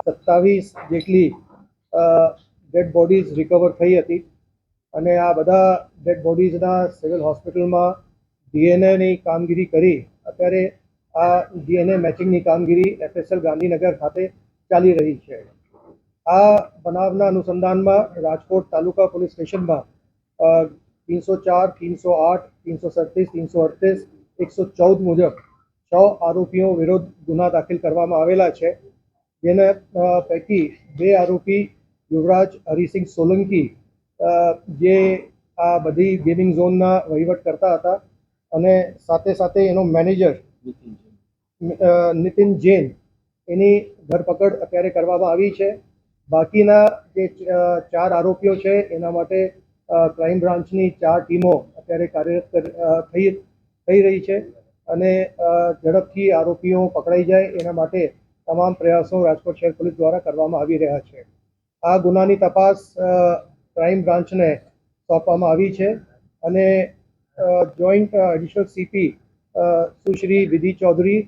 સત્તાવીસ જેટલી dead bodies recover થઈ હતી. અને આ બધા ડેડ બોડીઝના સિવિલ હોસ્પિટલમાં ડીએનએની કામગીરી કરી. અત્યારે આ ડીએનએ મેચિંગની કામગીરી એફએસએલ ગાંધીનગર ખાતે ચાલી રહી છે. આ બનાવના અનુસંધાનમાં રાજકોટ તાલુકા પોલીસ સ્ટેશનમાં ત્રણસો ચાર, ત્રણસો આઠ, ત્રણસો સત્તીસ ત્રણસો અડતીસ એકસો ચૌદ મુજબ છ આરોપીઓ વિરુદ્ધ ગુના દાખલ કરવામાં આવેલા છે. જેને પૈકી બે આરોપી યુવરાજ હરિસિંહ સોલંકી જે આ બધી ગેમિંગ ઝોનના વહીવટ કરતા હતા અને સાથે સાથે એનો મેનેજર નીતિન જૈન. એની ધરપકડ અત્યારે કરવામાં આવી છે. બાકીના જે ચાર આરોપીઓ છે એના માટે ક્રાઇમ બ્રાન્ચની ચાર ટીમો અત્યારે કાર્યરત કર- થઈ થઈ રહી છે અને ઝડપથી આરોપીઓ પકડાઈ જાય એના માટે તમામ પ્રયાસો રાજકોટ શહેર પોલીસ દ્વારા કરવામાં આવી રહ્યા છે. આ ગુનાની તપાસ ક્રાઇમ બ્રાન્ચને સોંપવામાં આવી છે અને જોઈન્ટ એડિશનલ સીપી સુશ્રી વિધિ ચૌધરી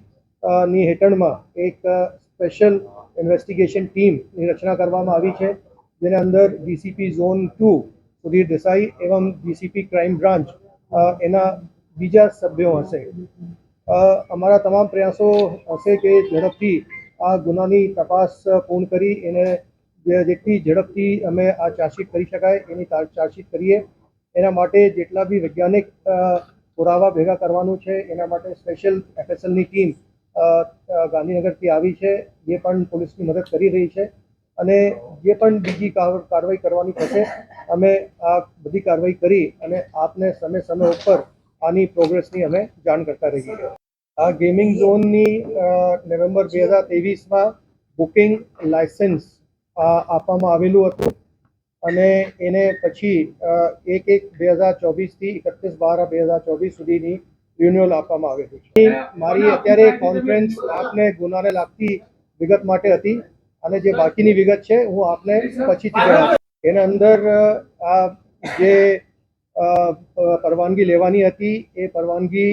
ની હેઠળમાં એક સ્પેશિયલ ઇન્વેસ્ટિગેશન ટીમની રચના કરવામાં આવી છે, જેના અંદર DCP zone two, Sudhir Desai એવમ ડીસીપી ક્રાઇમ બ્રાન્ચ એના બીજા સભ્યો હશે. અમારા તમામ પ્રયાસો હશે કે ઝડપથી આ ગુનાની તપાસ પૂર્ણ કરી એને જેટલી ઝડપથી અમે આ ચાર્જશીટ કરી શકાય એની ચાર્જશીટ કરીએ. એના માટે જેટલા બી વૈજ્ઞાનિક પુરાવા ભેગા કરવાનું છે, એના માટે સ્પેશિયલ એફએસએલની ટીમ ગાંધીનગરથી આવી છે, જે પણ પોલીસની મદદ કરી રહી છે અને જે પણ બીજી કાર્યવાહી કરવાની થશે, અમે આ બધી કાર્યવાહી કરી અને આપને સમય સમય ઉપર આની પ્રોગ્રેસની અમે જાણ કરતા રહીએ. આ ગેમિંગ ઝોનની નવેમ્બર બે હજાર ત્રેવીસમાં બુકિંગ લાયસન્સ આપવામાં આવેલું હતું. અને એને પછી એક એક બે હજાર ચોવીસથી એકત્રીસ બાર બે હજાર ચોવીસ સુધીની રિન્યુઅલ આપવામાં આવેલું છે મારી અત્યારે કોન્ફરન્સ આપને ગુનાને લાગતી વિગત માટે હતી. અને જે બાકીની વિગત છે, હું આપને પછીથી એના અંદર આ જે પરવાનગી લેવાની હતી, એ પરવાનગી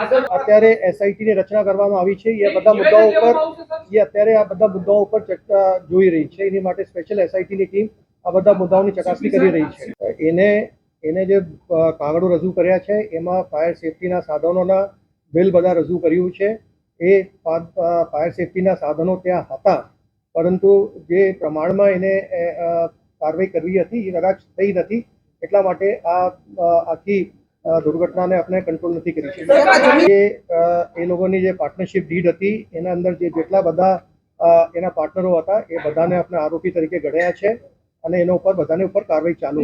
અત્યારે એસઆઈટીની રચના કરવામાં આવી છે. એ બધા મુદ્દાઓ ઉપર એ અત્યારે આ બધા મુદ્દાઓ ઉપર ચર્ચા જોઈ રહી છે. એની માટે સ્પેશિયલ એસઆઈટીની ટીમ આ બધા મુદ્દાઓની ચકાસણી કરી રહી છે. એને એને જે કાગળો રજૂ કર્યા છે એમાં ફાયર સેફટીના સાધનોના બિલ બધા રજૂ કર્યું છે. એ ફાયર સેફટીના સાધનો ત્યાં હતા. પરંતુ જે પ્રમાણમાં એને કાર્યવાહી કરવી હતી એ કદાચ થઈ નથી. એટલા માટે આ આખી દુર્ઘટનાને આપણે કંટ્રોલ નથી કરી શકી એ એ લોકોની જે પાર્ટનરશિપ ડીડ હતી એના અંદર જે જેટલા બધા એના પાર્ટનરો હતા એ બધાને આપણે આરોપી તરીકે ગણ્યા છે અને એના ઉપર બધાને ઉપર કાર્યવાહી ચાલુ